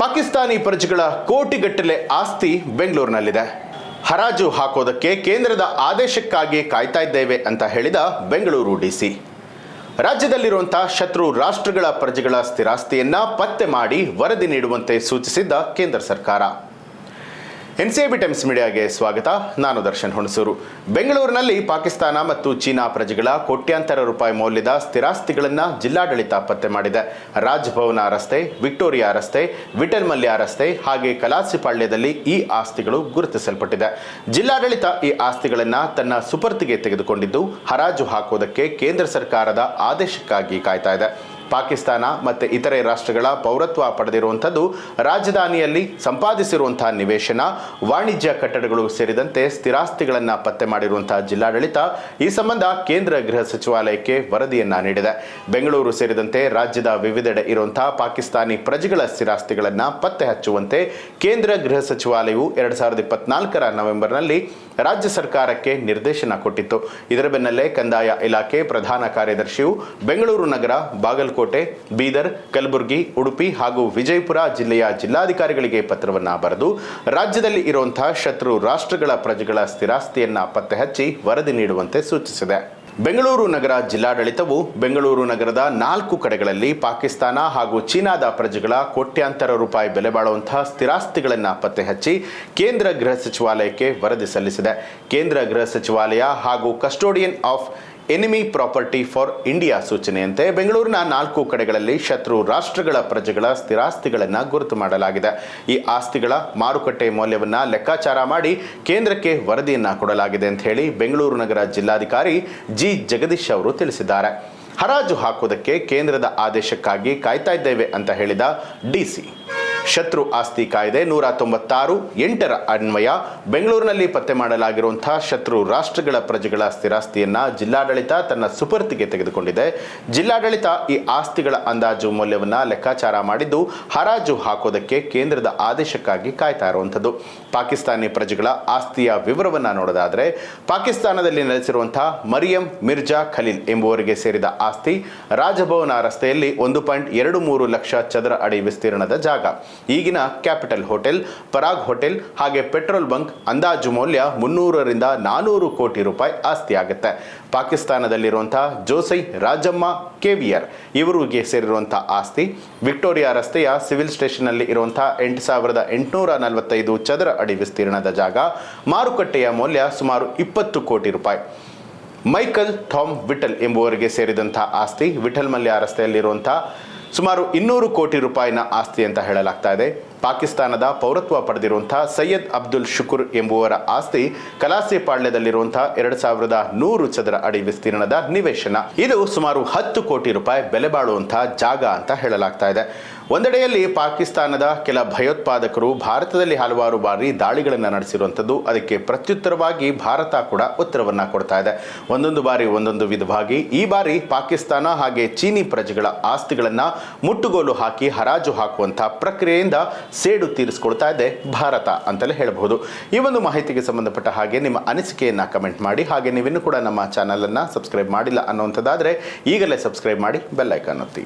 ಪಾಕಿಸ್ತಾನಿ ಪ್ರಜೆಗಳ ಕೋಟಿಗಟ್ಟಲೆ ಆಸ್ತಿ ಬೆಂಗಳೂರಿನಲ್ಲಿದೆ. ಹರಾಜು ಹಾಕೋದಕ್ಕೆ ಕೇಂದ್ರದ ಆದೇಶಕ್ಕಾಗಿ ಕಾಯ್ತಾ ಇದ್ದೇವೆ ಅಂತ ಹೇಳಿದ ಬೆಂಗಳೂರು ಡಿಸಿ ರಾಜ್ಯದಲ್ಲಿರುವಂತಹ ಶತ್ರು ರಾಷ್ಟ್ರಗಳ ಪ್ರಜೆಗಳ ಸ್ಥಿರಾಸ್ತಿಯನ್ನ ಪತ್ತೆ ಮಾಡಿ ವರದಿ ನೀಡುವಂತೆ ಸೂಚಿಸಿದ್ದ ಕೇಂದ್ರ ಸರ್ಕಾರ. ಎನ್ಸಿಬಿ ಟೈಮ್ಸ್ ಮೀಡಿಯಾಗೆ ಸ್ವಾಗತ. ನಾನು ದರ್ಶನ್ ಹುಣಸೂರು. ಬೆಂಗಳೂರಿನಲ್ಲಿ ಪಾಕಿಸ್ತಾನ ಮತ್ತು ಚೀನಾ ಪ್ರಜೆಗಳ ಕೋಟ್ಯಾಂತರ ರೂಪಾಯಿ ಮೌಲ್ಯದ ಸ್ಥಿರಾಸ್ತಿಗಳನ್ನು ಜಿಲ್ಲಾಡಳಿತ ಪತ್ತೆ ಮಾಡಿದೆ. ರಾಜ್ಭವನ ರಸ್ತೆ, ವಿಕ್ಟೋರಿಯಾ ರಸ್ತೆ ವಿಠಲ್ ಮಲ್ಯ ರಸ್ತೆ ಹಾಗೆ ಕಲಾಸಿಪಾಳ್ಯದಲ್ಲಿ ಈ ಆಸ್ತಿಗಳು ಗುರುತಿಸಲ್ಪಟ್ಟಿದೆ. ಜಿಲ್ಲಾಡಳಿತ ಈ ಆಸ್ತಿಗಳನ್ನು ತನ್ನ ಸುಪರ್ತಿಗೆ ತೆಗೆದುಕೊಂಡಿದ್ದು, ಹರಾಜು ಹಾಕುವುದಕ್ಕೆ ಕೇಂದ್ರ ಸರ್ಕಾರದ ಆದೇಶಕ್ಕಾಗಿ ಕಾಯ್ತಾ ಇದೆ. ಪಾಕಿಸ್ತಾನ ಮತ್ತು ಇತರೆ ರಾಷ್ಟ್ರಗಳ ಪೌರತ್ವ ಪಡೆದಿರುವಂಥದ್ದು ರಾಜಧಾನಿಯಲ್ಲಿ ಸಂಪಾದಿಸಿರುವಂತಹ ನಿವೇಶನ, ವಾಣಿಜ್ಯ ಕಟ್ಟಡಗಳು ಸೇರಿದಂತೆ ಸ್ಥಿರಾಸ್ತಿಗಳನ್ನು ಪತ್ತೆ ಮಾಡಿರುವಂತಹ ಜಿಲ್ಲಾಡಳಿತ ಈ ಸಂಬಂಧ ಕೇಂದ್ರ ಗೃಹ ಸಚಿವಾಲಯಕ್ಕೆ ವರದಿಯನ್ನ ನೀಡಿದೆ. ಬೆಂಗಳೂರು ಸೇರಿದಂತೆ ರಾಜ್ಯದ ವಿವಿಧೆಡೆ ಇರುವಂತಹ ಪಾಕಿಸ್ತಾನಿ ಪ್ರಜೆಗಳ ಸ್ಥಿರಾಸ್ತಿಗಳನ್ನು ಪತ್ತೆ ಹಚ್ಚುವಂತೆ ಕೇಂದ್ರ ಗೃಹ ಸಚಿವಾಲಯವು ಎರಡು ಸಾವಿರದ ಇಪ್ಪತ್ನಾಲ್ಕರ ನವೆಂಬರ್ನಲ್ಲಿ ರಾಜ್ಯ ಸರ್ಕಾರಕ್ಕೆ ನಿರ್ದೇಶನ ಕೊಟ್ಟಿತ್ತು. ಇದರ ಬೆನ್ನಲ್ಲೇ ಕಂದಾಯ ಇಲಾಖೆ ಪ್ರಧಾನ ಕಾರ್ಯದರ್ಶಿಯು ಬೆಂಗಳೂರು ನಗರ ಬಾಗಲಕೋಟೆ ಬೀದರ್, ಕಲಬುರಗಿ, ಉಡುಪಿ ಹಾಗೂ ವಿಜಯಪುರ ಜಿಲ್ಲೆಯ ಜಿಲ್ಲಾಧಿಕಾರಿಗಳಿಗೆ ಪತ್ರವನ್ನ ಬರೆದು ರಾಜ್ಯದಲ್ಲಿ ಇರುವಂತಹ ಶತ್ರು ರಾಷ್ಟ್ರಗಳ ಪ್ರಜೆಗಳ ಸ್ಥಿರಾಸ್ತಿಯನ್ನ ಪತ್ತೆ ಹಚ್ಚಿ ವರದಿ ನೀಡುವಂತೆ ಸೂಚಿಸಿದೆ. ಬೆಂಗಳೂರು ನಗರ ಜಿಲ್ಲಾಡಳಿತವು ಬೆಂಗಳೂರು ನಗರದ ನಾಲ್ಕು ಕಡೆಗಳಲ್ಲಿ ಪಾಕಿಸ್ತಾನ ಹಾಗೂ ಚೀನಾದ ಪ್ರಜೆಗಳ ಕೋಟ್ಯಾಂತರ ರೂಪಾಯಿ ಬೆಲೆ ಬಾಳುವಂತಹ ಸ್ಥಿರಾಸ್ತಿಗಳನ್ನು ಪತ್ತೆ ಹಚ್ಚಿ ಕೇಂದ್ರ ಗೃಹ ಸಚಿವಾಲಯಕ್ಕೆ ವರದಿ ಸಲ್ಲಿಸಿದೆ. ಕೇಂದ್ರ ಗೃಹ ಸಚಿವಾಲಯ ಹಾಗೂ custodian of enemy property for India ಸೂಚನೆಯಂತೆ ಬೆಂಗಳೂರಿನ ನಾಲ್ಕು ಕಡೆಗಳಲ್ಲಿ ಶತ್ರು ರಾಷ್ಟ್ರಗಳ ಪ್ರಜೆಗಳ ಸ್ಥಿರಾಸ್ತಿಗಳನ್ನು ಗುರುತು ಮಾಡಲಾಗಿದೆ. ಈ ಆಸ್ತಿಗಳ ಮಾರುಕಟ್ಟೆ ಮೌಲ್ಯವನ್ನು ಲೆಕ್ಕಾಚಾರ ಮಾಡಿ ಕೇಂದ್ರಕ್ಕೆ ವರದಿಯನ್ನು ಕೊಡಲಾಗಿದೆ ಅಂತ ಹೇಳಿ ಬೆಂಗಳೂರು ನಗರ ಜಿಲ್ಲಾಧಿಕಾರಿ ಜಿ ಜಗದೀಶ್ ಅವರು ತಿಳಿಸಿದ್ದಾರೆ. ಹರಾಜು ಹಾಕುವುದಕ್ಕೆ ಕೇಂದ್ರದ ಆದೇಶಕ್ಕಾಗಿ ಕಾಯ್ತಾ ಇದ್ದೇವೆ ಅಂತ ಹೇಳಿದ ಡಿಸಿ ಶತ್ರು ಆಸ್ತಿ ಕಾಯ್ದೆ ನೂರ ತೊಂಬತ್ತಾರು, ಎಂಟರ ಅನ್ವಯ. ಬೆಂಗಳೂರಿನಲ್ಲಿ ಪತ್ತೆ ಮಾಡಲಾಗಿರುವಂತಹ ಶತ್ರು ರಾಷ್ಟ್ರಗಳ ಪ್ರಜೆಗಳ ಸ್ಥಿರಾಸ್ತಿಯನ್ನ ಜಿಲ್ಲಾಡಳಿತ ತನ್ನ ಸುಪರ್ತಿಗೆ ತೆಗೆದುಕೊಂಡಿದೆ. ಜಿಲ್ಲಾಡಳಿತ ಈ ಆಸ್ತಿಗಳ ಅಂದಾಜು ಮೌಲ್ಯವನ್ನ ಲೆಕ್ಕಾಚಾರ ಮಾಡಿದ್ದು, ಹರಾಜು ಹಾಕೋದಕ್ಕೆ ಕೇಂದ್ರದ ಆದೇಶಕ್ಕಾಗಿ ಕಾಯ್ತಾ ಇರುವಂಥದ್ದು. ಪಾಕಿಸ್ತಾನಿ ಪ್ರಜೆಗಳ ಆಸ್ತಿಯ ವಿವರವನ್ನ ನೋಡೋದಾದರೆ, ಪಾಕಿಸ್ತಾನದಲ್ಲಿ ನೆಲೆಸಿರುವಂತಹ ಮರಿಯಂ ಮಿರ್ಜಾ ಖಲೀಲ್ ಎಂಬುವರಿಗೆ ಸೇರಿದ ಆಸ್ತಿ ರಾಜಭವನ ರಸ್ತೆಯಲ್ಲಿ ಒಂದು ಪಾಯಿಂಟ್ ಎರಡು ಮೂರು ಲಕ್ಷ ಚದರ ಅಡಿ ವಿಸ್ತೀರ್ಣದ ಜಾಗ. ಈಗಿನ ಕ್ಯಾಪಿಟಲ್ ಹೋಟೆಲ್, ಪರಾಗ್ ಹೋಟೆಲ್ ಹಾಗೆ ಪೆಟ್ರೋಲ್ ಬಂಕ್ ಅಂದಾಜು ಮೌಲ್ಯ ಮುನ್ನೂರರಿಂದ ನಾನೂರು ಕೋಟಿ ರೂಪಾಯಿ ಆಸ್ತಿ ಆಗುತ್ತೆ ಪಾಕಿಸ್ತಾನದಲ್ಲಿರುವಂತಹ ಜೋಸೈ ರಾಜಮ್ಮ ಕೆವಿಯರ್ ಇವರಿಗೆ ಸೇರಿರುವಂತಹ ಆಸ್ತಿ. ವಿಕ್ಟೋರಿಯಾ ರಸ್ತೆಯ ಸಿವಿಲ್ ಸ್ಟೇಷನ್ನಲ್ಲಿ ಇರುವಂತಹ ಎಂಟು ಸಾವಿರದ ಎಂಟುನೂರ ನಲವತ್ತೈದು ಚದರ ಅಡಿ ವಿಸ್ತೀರ್ಣದ ಜಾಗ, ಮಾರುಕಟ್ಟೆಯ ಮೌಲ್ಯ ಸುಮಾರು ಇಪ್ಪತ್ತು ಕೋಟಿ ರೂಪಾಯಿ. ಮೈಕಲ್ ಥಾಮ್ ವಿಠಲ್ ಎಂಬುವರಿಗೆ ಸೇರಿದಂತಹ ಆಸ್ತಿ. ವಿಠಲ್ ಮಲ್ಯ ರಸ್ತೆಯಲ್ಲಿರುವಂತಹ ಸುಮಾರು ಇನ್ನೂರು ಕೋಟಿ ರೂಪಾಯಿನ ಆಸ್ತಿ ಅಂತ ಹೇಳಲಾಗ್ತಾ ಇದೆ. ಪಾಕಿಸ್ತಾನದ ಪೌರತ್ವ ಪಡೆದಿರುವಂಥ ಸೈಯದ್ ಅಬ್ದುಲ್ ಶುಕುರ್ ಎಂಬುವರ ಆಸ್ತಿ ಕಲಾಸಿಪಾಳ್ಯದಲ್ಲಿರುವಂತಹ ಎರಡು ಸಾವಿರದ ನೂರು ಚದರ ಅಡಿ ವಿಸ್ತೀರ್ಣದ ನಿವೇಶನ. ಇದು ಸುಮಾರು ಹತ್ತು ಕೋಟಿ ರೂಪಾಯಿ ಬೆಲೆ ಬಾಳುವಂತಹ ಜಾಗ ಅಂತ ಹೇಳಲಾಗ್ತಾ ಇದೆ. ಒಂದೆಡೆಯಲ್ಲಿ ಪಾಕಿಸ್ತಾನದ ಕೆಲ ಭಯೋತ್ಪಾದಕರು ಭಾರತದಲ್ಲಿ ಹಲವಾರು ಬಾರಿ ದಾಳಿಗಳನ್ನು ನಡೆಸಿರುವಂಥದ್ದು ಅದಕ್ಕೆ ಪ್ರತ್ಯುತ್ತರವಾಗಿ ಭಾರತ ಕೂಡ ಉತ್ತರವನ್ನು ಕೊಡ್ತಾ ಇದೆ. ಒಂದೊಂದು ಬಾರಿ ಒಂದೊಂದು ವಿಧವಾಗಿ ಈ ಬಾರಿ ಪಾಕಿಸ್ತಾನ ಹಾಗೆ ಚೀನಿ ಪ್ರಜೆಗಳ ಆಸ್ತಿಗಳನ್ನು ಮುಟ್ಟುಗೋಲು ಹಾಕಿ ಹರಾಜು ಹಾಕುವಂಥ ಪ್ರಕ್ರಿಯೆಯಿಂದ ಸೇಡು ತೀರಿಸ್ಕೊಳ್ತಾ ಇದೆ ಭಾರತ ಅಂತಲೇ ಹೇಳಬಹುದು. ಈ ಒಂದು ಮಾಹಿತಿಗೆ ಸಂಬಂಧಪಟ್ಟ ಹಾಗೆ ನಿಮ್ಮ ಅನಿಸಿಕೆಯನ್ನು ಕಮೆಂಟ್ ಮಾಡಿ, ಹಾಗೆ ನೀವಿನ್ನೂ ಕೂಡ ನಮ್ಮ ಚಾನಲನ್ನು ಸಬ್ಸ್ಕ್ರೈಬ್ ಮಾಡಿಲ್ಲ ಅನ್ನುವಂಥದ್ದಾದರೆ ಈಗಲೇ ಸಬ್ಸ್ಕ್ರೈಬ್ ಮಾಡಿ ಬೆಲ್ಲೈಕನ್ ಒತ್ತಿ.